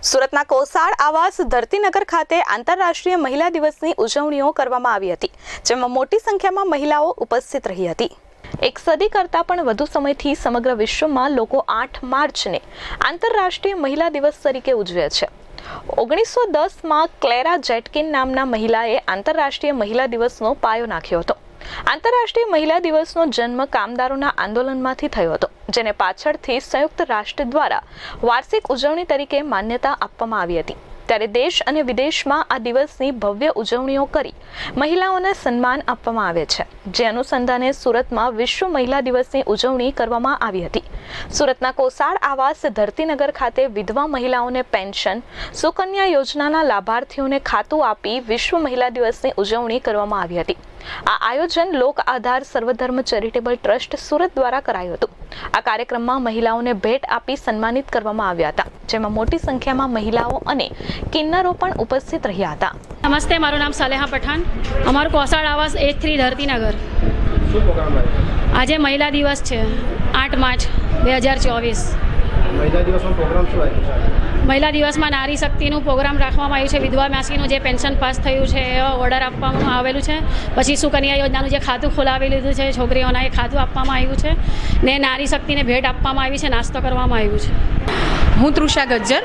સુરતના કોસાળ આવાસ ધરતીનગર ખાતે આંતરરાષ્ટ્રીય મહિલા દિવસની ઉજવણીઓ કરવામાં આવી હતી, જેમાં મોટી સંખ્યામાં મહિલાઓ ઉપસ્થિત રહી હતી. એક સદી કરતાં પણ વધુ સમયથી સમગ્ર વિશ્વમાં લોકો આઠ માર્ચને આંતરરાષ્ટ્રીય મહિલા દિવસ તરીકે ઉજવે છે. ઓગણીસો દસમાં ક્લેરા જેટકિન નામના મહિલાએ આંતરરાષ્ટ્રીય મહિલા દિવસનો પાયો નાખ્યો હતો. આંતરરાષ્ટ્રીય મહિલા દિવસનો જન્મ કામદારોના આંદોલનમાંથી થયો હતો, જેને પાછળથી સંયુક્ત રાષ્ટ્ર દ્વારા વાર્ષિક ઉજવણી તરીકે માન્યતા આપવામાં આવી હતી. ત્યારે દેશ અને વિદેશમાં આ દિવસની ભવ્ય ઉજવણીઓ કરી મહિલાઓને સન્માન આપવામાં આવે છે. જે અનુસંધાને સુરતમાં વિશ્વ મહિલા દિવસની ઉજવણી કરવામાં આવી હતી. સુરતના કોસાળ આવાસ ધરતીનગર ખાતે વિધવા મહિલાઓને પેન્શન, સુકન્યા યોજનાના લાભાર્થીઓને ખાતું આપી વિશ્વ મહિલા દિવસની ઉજવણી કરવામાં આવી હતી. આ આયોજન લોક આધાર સર્વધર્મ ચેરિટેબલ ટ્રસ્ટ સુરત દ્વારા કરાયું હતું. આ કાર્યક્રમમાં મહિલાઓને ભેટ આપી સન્માનિત કરવામાં આવ્યા હતા જેમાં મોટી સંખ્યામાં મહિલાઓ અને કિન્નરો પણ ઉપસ્થિત રહ્યા હતા. નમસ્તે મારું નામ સલેહા પઠાણ. અમારું કોસાળ આવાસ એચ થ્રી ધરતીનગર. આજે મહિલા દિવસ છે આઠ માર્ચ બે હજાર ચોવીસ. મહિલા દિવસનો પ્રોગ્રામ શું આવ્યો છે? મહિલા દિવસમાં નારી શક્તિનું પ્રોગ્રામ રાખવામાં આવ્યું છે. વિધવા માસીનું જે પેન્શન પાસ થયું છે એવા ઓર્ડર આપવામાં આવેલું છે. પછી સુકન્યા યોજનાનું જે ખાતું ખોલાવી લીધું છે છોકરીઓના એ ખાતું આપવામાં આવ્યું છે. ને નારી શક્તિને ભેટ આપવામાં આવી છે નાસ્તો કરવામાં આવ્યું છે. હું તૃષા ગજ્જર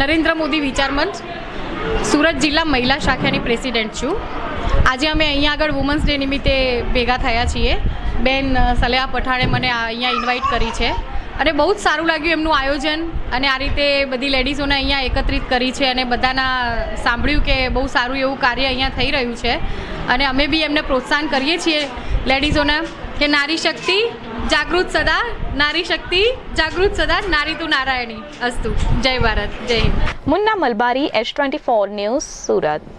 નરેન્દ્ર મોદી વિચાર મંચ સુરત જિલ્લા મહિલા શાખાની પ્રેસિડેન્ટ છું. આજે અમે અહીંયા આગળ વુમન્સ ડે નિમિત્તે ભેગા થયા છીએ. બેન સલેહા પઠાણે મને અહીંયા ઇન્વાઇટ કરી છે. અને બહુ જ સારું લાગ્યું એમનું આયોજન અને આ રીતે બધી લેડીઝોને અહીંયા એકત્રિત કરી છે અને બધાના સાંભળ્યું કે બહુ સારું એવું કાર્ય અહીંયા થઈ રહ્યું છે. અને અમે બી એમને પ્રોત્સાહન કરીએ છીએ લેડીઝોને કે નારી શક્તિ જાગૃત સદા, નારી શક્તિ જાગૃત સદા, નારી તું નારાયણી અસ્તુ. જય ભારત, જય Hind. Munna Malabari H twenty four news, Surat.